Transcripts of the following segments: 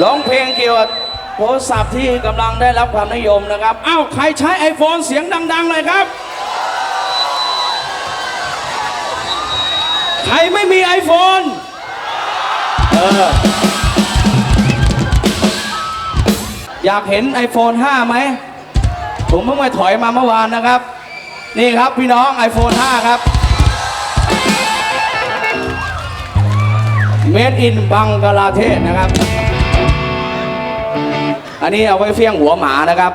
ร้องเพลงเกี่ยวกับโทรศัพท์ที่กำลังได้รับความนิยมนะครับ อ้าวใครใช้ iPhone เสียงดังๆเลยครับ ใครไม่มี iPhone เออ อยากเห็น iPhone 5 ไหม ผมเพิ่งไปถอยมาเมื่อวานนะครับ นี่ครับพี่น้อง iPhone 5 ครับ Made in บังกลาเทศนะครับ อันนี้เอาไว้เฟี้ยงหัวหมานะครับ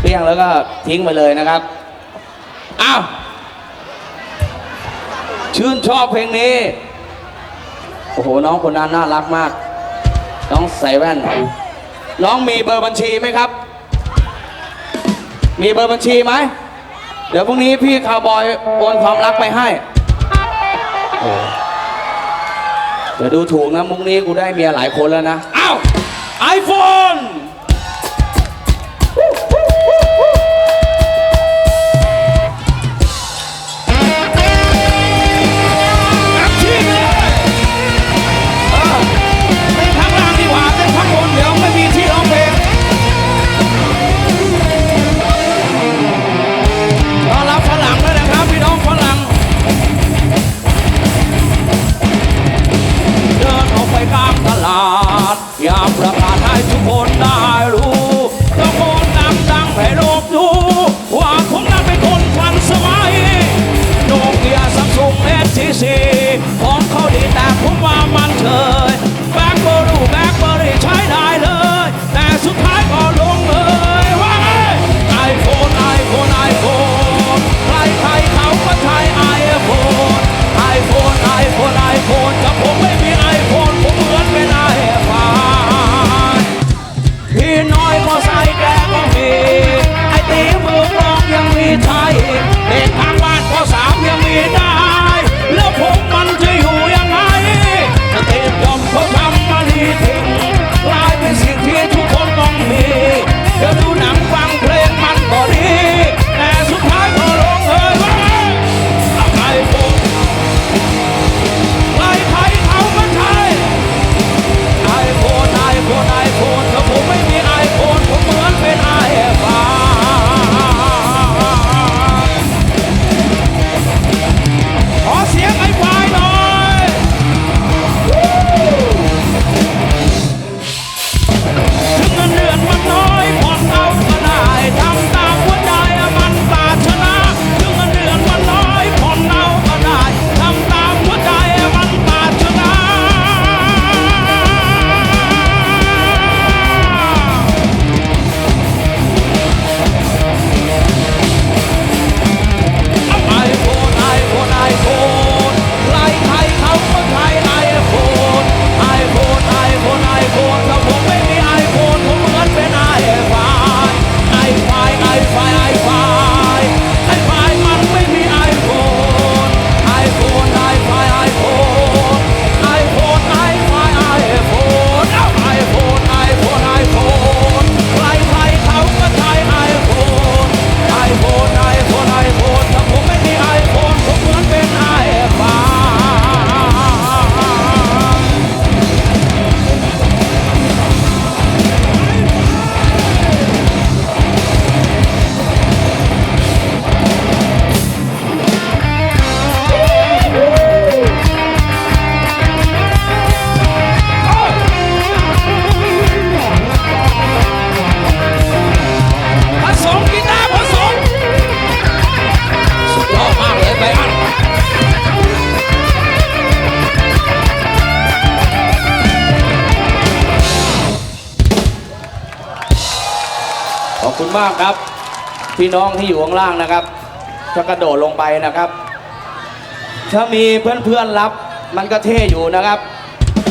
เฟี้ยงแล้วก็ทิ้งไปเลยนะครับอ้าวชื่นชอบเพลงนี้ โอ้โห น้องคนนั้นน่ารักมาก น้องใส่แว่น น้องมีเบอร์บัญชีไหมครับ มีเบอร์บัญชีไหม เดี๋ยวพรุ่งนี้พี่คาวบอยโอนความรักไปให้เดี๋ยวดูถูกนะมุกนี้กูได้เมียหลายคนแล้วนะ อ้าวไอโฟน ซุง คุณมากครับ พี่น้องที่อยู่ข้างล่างนะครับถ้ากระโดดลงไปนะครับ ถ้ามีเพื่อนๆรับมันก็เท่อยู่นะครับ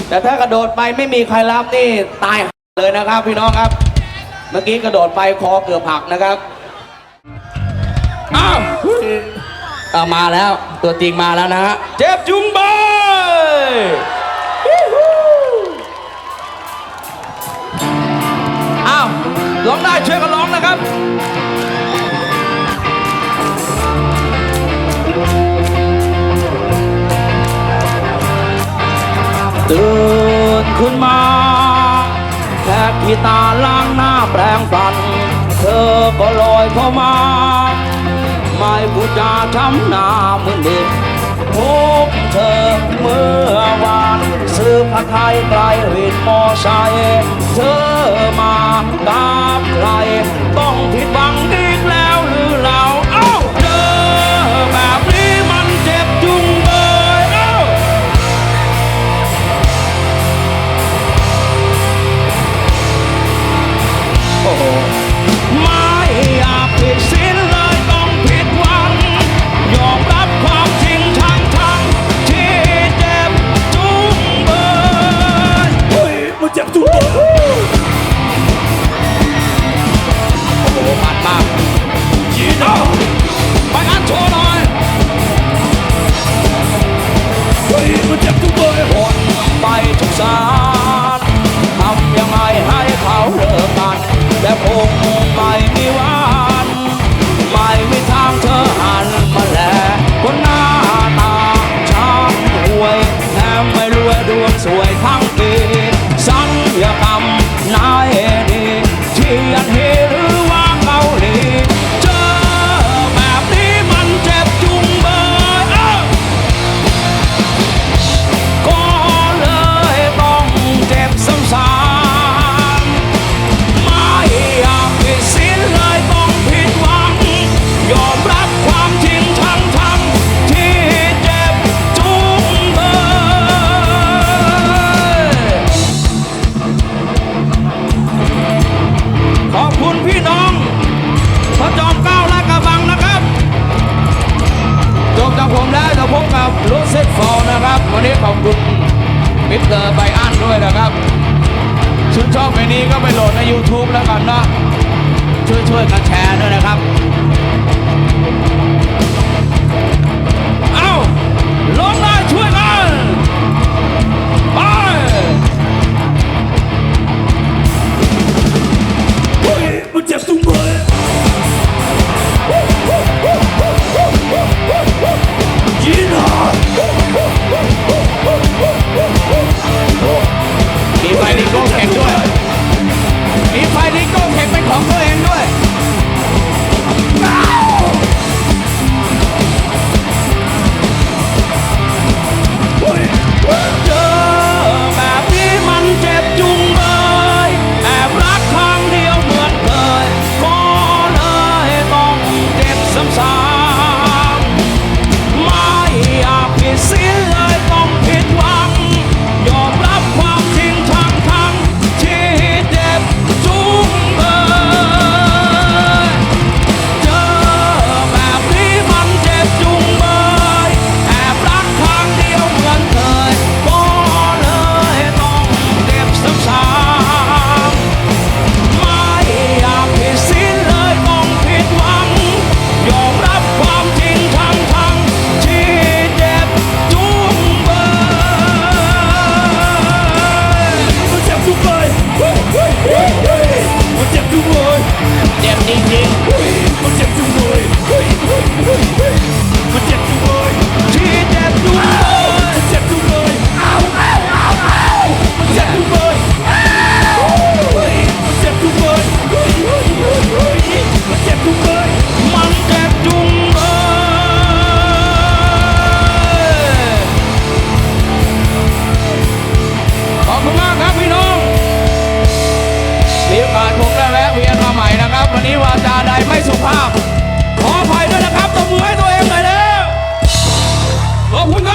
แต่ถ้ากระโดดไปไม่มีใครรับนี่ตายเลยนะครับ พี่น้องครับ เมื่อกี้กระโดดไปคอเกือบหักนะครับอ้าวเอามาแล้วตัวจริงมาแล้วนะฮะเจ็บจุงเบย ร้องได้ช่วยกันร้องนะครับตื่นขึ้นมาแค่กีตาล้างหน้าแปรงฟัน เธอก็ลอยเข้ามา ไม่พูดจาทำหน้ามึนด็กพบเธอเมื่อ ผัดไทยไกลเวทมอไซเธอมาตาม มิสเตอร์ไบอันด้วยนะครับชื่นชอบเพลงนี้ก็ไปโหลดใน YouTube แล้วกันเนาะช่วยๆกันแชร์ด้วยนะครับ วันนี้ว่าจาใดไม่สุภาพ ขออภัยด้วยนะครับตบมือให้ตัวเองหน่อยแล้วขอบคุณครับ